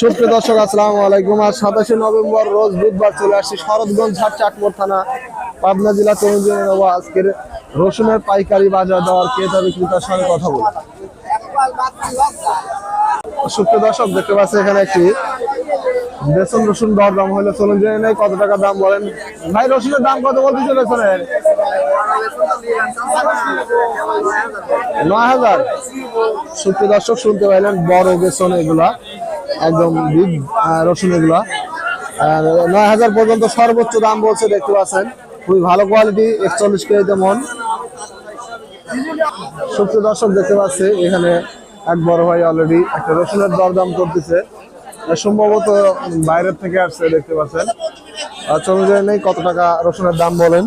সুপ্রিয় দর্শক, আসসালামু আলাইকুম। আজ সাতাশে নভেম্বর, রোজ বুধবার চলে আসছি শরৎগঞ্জ হাট চাটমোর থানা, পাবনা জেলা তরুণ আজকের রসুনের পাইকারি বাজার দেওয়ার ক্রেতা বিক্রেতার সঙ্গে কথা বলব। সুপ্রিয় দর্শক, দেখতে পাচ্ছি এখানে একটি বেসন রসুন দর দাম হলে চলুন জেনে নেই কত টাকা দাম বলেন? ভাই, রসুনের দাম কত বলতে বেসনের নয় হাজার। সুপ্রিয় দর্শক, শুনতে পাইলেন বড় বেসন এগুলা। একদম বিগ রসুন এগুলা। নয় হাজার পর্যন্ত সর্বোচ্চ দাম বলছে, দেখতে পাচ্ছেন। খুবই ভালো কোয়ালিটি একচল্লিশ কেজিতে মন। সুপ্রিয় দর্শক, দেখতে পাচ্ছি, এখানে এক বড় ভাই অলরেডি একটা রসুনের দরদাম করতেছে। সম্ভবত বাইরের থেকে আসছে, দেখতে পাচ্ছেন। আর চলে যায় নেই কত টাকা রসুনের দাম বলেন।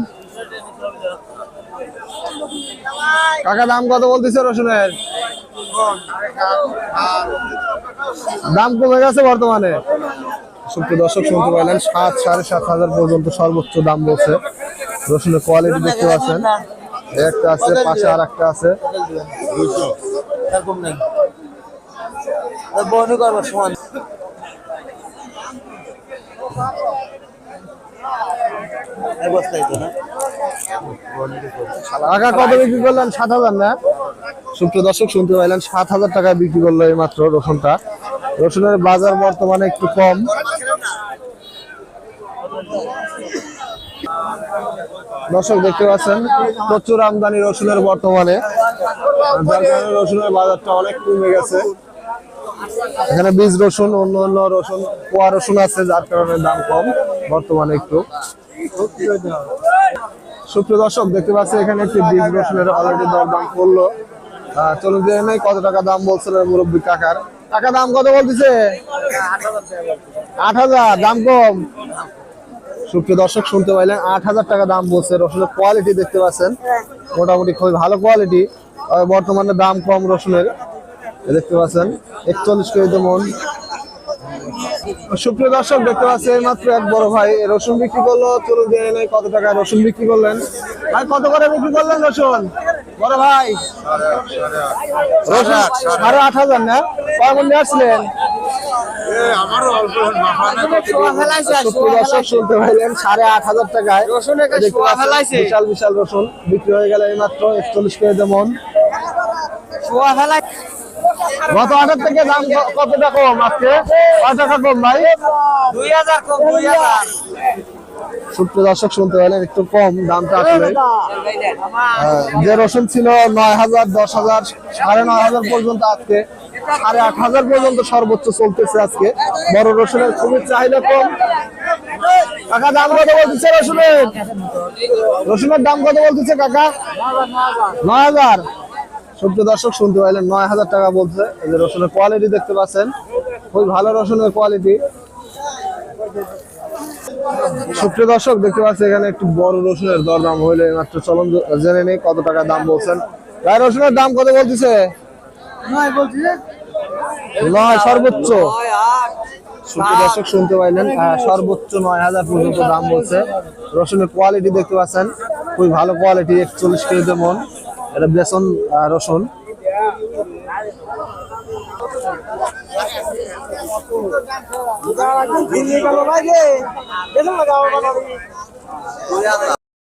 কাকা, দাম কত বলতেছে রসুনের? দাম কমে গেছে বর্তমানে? সুপ্রিয় দর্শক শুনতে পাইলেন সাত সাড়ে সাত হাজার পর্যন্ত সর্বোচ্চ দাম বলছে রসুনের কোয়ালিটি দেখতে পাচ্ছেন। একটা আছে পাশে আর একটা আছে কত বিক্রি করলেন? সাত হাজার না? সুপ্রিয় দর্শক, শুনতে পাইলেন সাত হাজার টাকা বিক্রি করল এই মাত্র রসুনটা। রসুনের বাজার বর্তমানে একটু কম। দর্শক, দেখতে পাচ্ছেন, প্রচুর আমদানি রসুনের বর্তমানে। রসুনের বাজারটা অনেক কমে গেছে। এখানে বীজ রসুন অন্য অন্য রসুন, পোয়া রসুন আছে, যার কারণে দাম কম বর্তমানে একটু। সুপ্রিয় দর্শক, দেখতে পাচ্ছি এখানে একটি বীজ রসুনের অলরেডি দরদাম করল। জেনে নেই কত টাকা দাম বলছিলেন মুরব্বী কাকার। টাকা দাম কত বলতেছে? আট হাজার, দাম কম। সুপ্রিয় দর্শক, শুনতে পাইলেন আট হাজার টাকা দাম বলছে। রসুনের কোয়ালিটি দেখতে পাচ্ছেন। মোটামুটি খুবই ভালো কোয়ালিটি বর্তমানে দাম কম রসুনের। দেখতে পাচ্ছেন, একচল্লিশ কেজি মন সুপ্রিয় দর্শক, দেখতে পাচ্ছি এই মাত্র এক বড় ভাই। রসুন বিক্রি করল, চলুন জেনে নেই কত টাকা রসুন বিক্রি করলেন। ভাই কত করে বিক্রি করলেন রসুন? বড় ভাই। সাড়ে আট হাজার না? কয় মন নিয়ে পাইলেন সাড়ে আট হাজার টাকায়। বিশাল বিশাল রসুন। বিক্রি হয়ে গেল এই মাত্র একচল্লিশ মন। শোয়া ফেলাই গত আটার থেকে দাম কতটা কম আজকে? কয় টাকা কম ভাই। দুই হাজার কম দুই হাজার। সুপ্রিয় দর্শক, শুনতে পাইলেন একটু কম দামটা আসলে। যে রসুন ছিল নয় হাজার, দশ হাজার, সাড়ে নয় হাজার পর্যন্ত আজকে, সাড়ে আট হাজার পর্যন্ত সর্বোচ্চ চলতেছে আজকে। বড় রসুনের খুবই চাহিদা কম। কাকা, দাম কত বলতেছে রসুনের? রসুনের দাম কত বলতেছে কাকা? নয় হাজার। সুপ্রিয় দর্শক, শুনতে পাইলেন, নয় হাজার টাকা বলছে। যে রসুনের কোয়ালিটি দেখতে পাচ্ছেন, খুবই ভালো রসুনের কোয়ালিটি সুপ্রিয় দর্শক দেখতে পাচ্ছি এখানে একটু বড় রসুনের দরদাম হইলে মাত্র চলন জেনে নেই কত টাকা দাম বলছেন। ভাই রসুনের দাম কত বলতেছে? নয় সর্বোচ্চ। সুপ্রিয় দর্শক শুনতে পাইলেন সর্বোচ্চ নয় হাজার পর্যন্ত দাম বলছে। রসুনের কোয়ালিটি দেখতে পাচ্ছেন। খুবই ভালো কোয়ালিটি একচল্লিশ কেজিতে মন। এটা বেসন আহ, রসুন ভাই রে